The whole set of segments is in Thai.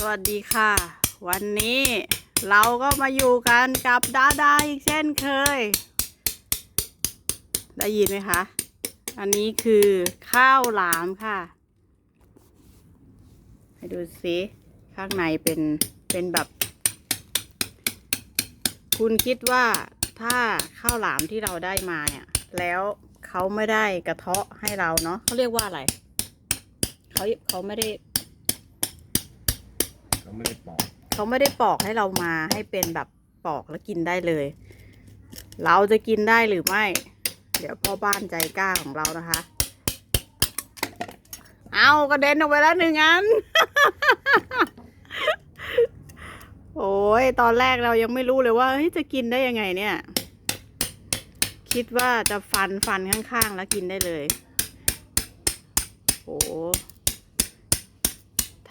สวัสดีค่ะ วันนี้เราก็มาอยู่กันกับดาดาอีกเช่นเคย ได้ยินไหมคะ อันนี้คือข้าวหลามค่ะ ให้ดูสิข้างในเป็นเป็นแบบ คุณคิดว่าถ้าข้าวหลามที่เราได้มาเนี่ย แล้วเขาไม่ได้กระเทาะให้เราเนาะเขาเรียกว่าอะไรเขาเขาไม่ได้ เขาไม่ได้ปอกเขาไม่ได้ปอกให้เรามาให้เป็นแบบปอกแล้วกินได้เลย เราจะกินได้หรือไม่ เดี๋ยวพ่อบ้านใจกล้าของเรานะคะ เอากระเด็นออกไปแล้วหนึ่งอัน โอ้ยตอนแรกเรายังไม่รู้เลยว่าจะกินได้ยังไงเนี่ย คิดว่าจะฟันฟันข้างๆแล้วกินได้เลยโอ้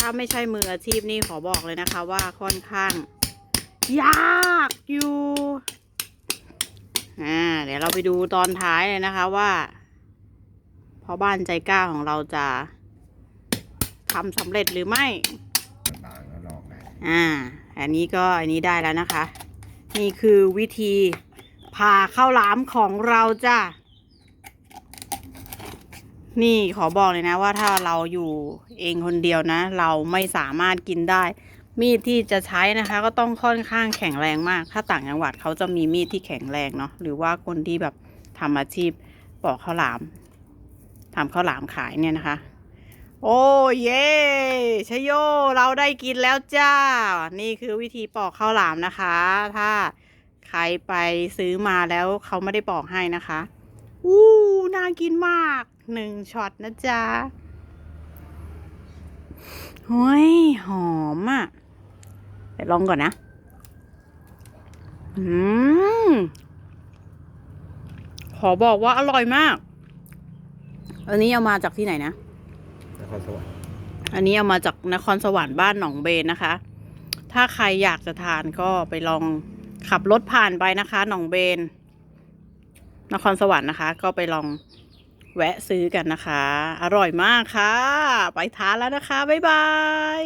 ถ้าไม่ใช่มืออาชีพนี่ขอบอกเลยนะคะว่าค่อนข้าง ยากอยู่อ่าเดี๋ยวเราไปดูตอนท้ายเลยนะคะว่าพ่อบ้านใจกล้าของเราจะทำสำเร็จหรือไม่อ่า อันนี้ก็อันนี้ได้แล้วนะคะ นี่คือวิธีผ่าข้าวหลามของเราจ้ะ นี่ขอบอกเลยนะว่าถ้าเราอยู่เองคนเดียวนะ เราไม่สามารถกินได้ มีดที่จะใช้นะคะ ก็ต้องค่อนข้างแข็งแรงมาก ถ้าต่างจังหวัดเขาจะมีมีดที่แข็งแรงเนาะหรือว่าคนที่แบบทำอาชีพปอกข้าวหลามทำข้าวหลามขายเนี่ยนะคะ โอ้เย่ชโยเราได้กินแล้วจ้า นี่คือวิธีปอกข้าวหลามนะคะ ถ้าใครไปซื้อมาแล้วเขาไม่ได้ปอกให้นะคะอู้น่ากินมาก หนึ่งช็อตนะจ๊ะเฮ้ยหอมอะ่ะเดี๋ยวลองก่อนนะ อืม ขอบอกว่าอร่อยมาก อันนี้เอามาจากที่ไหนนะ นครสวรรค์อันนี้เอามาจากนครสวรรค์บ้านหนองเบนนะคะ ถ้าใครอยากจะทานก็ไปลองขับรถผ่านไปนะคะ หนองเบน นครสวรรค์นะคะ ก็ไปลอง แวะซื้อกันนะคะ อร่อยมากค่ะ ไปทานแล้วนะคะ บ๊ายบาย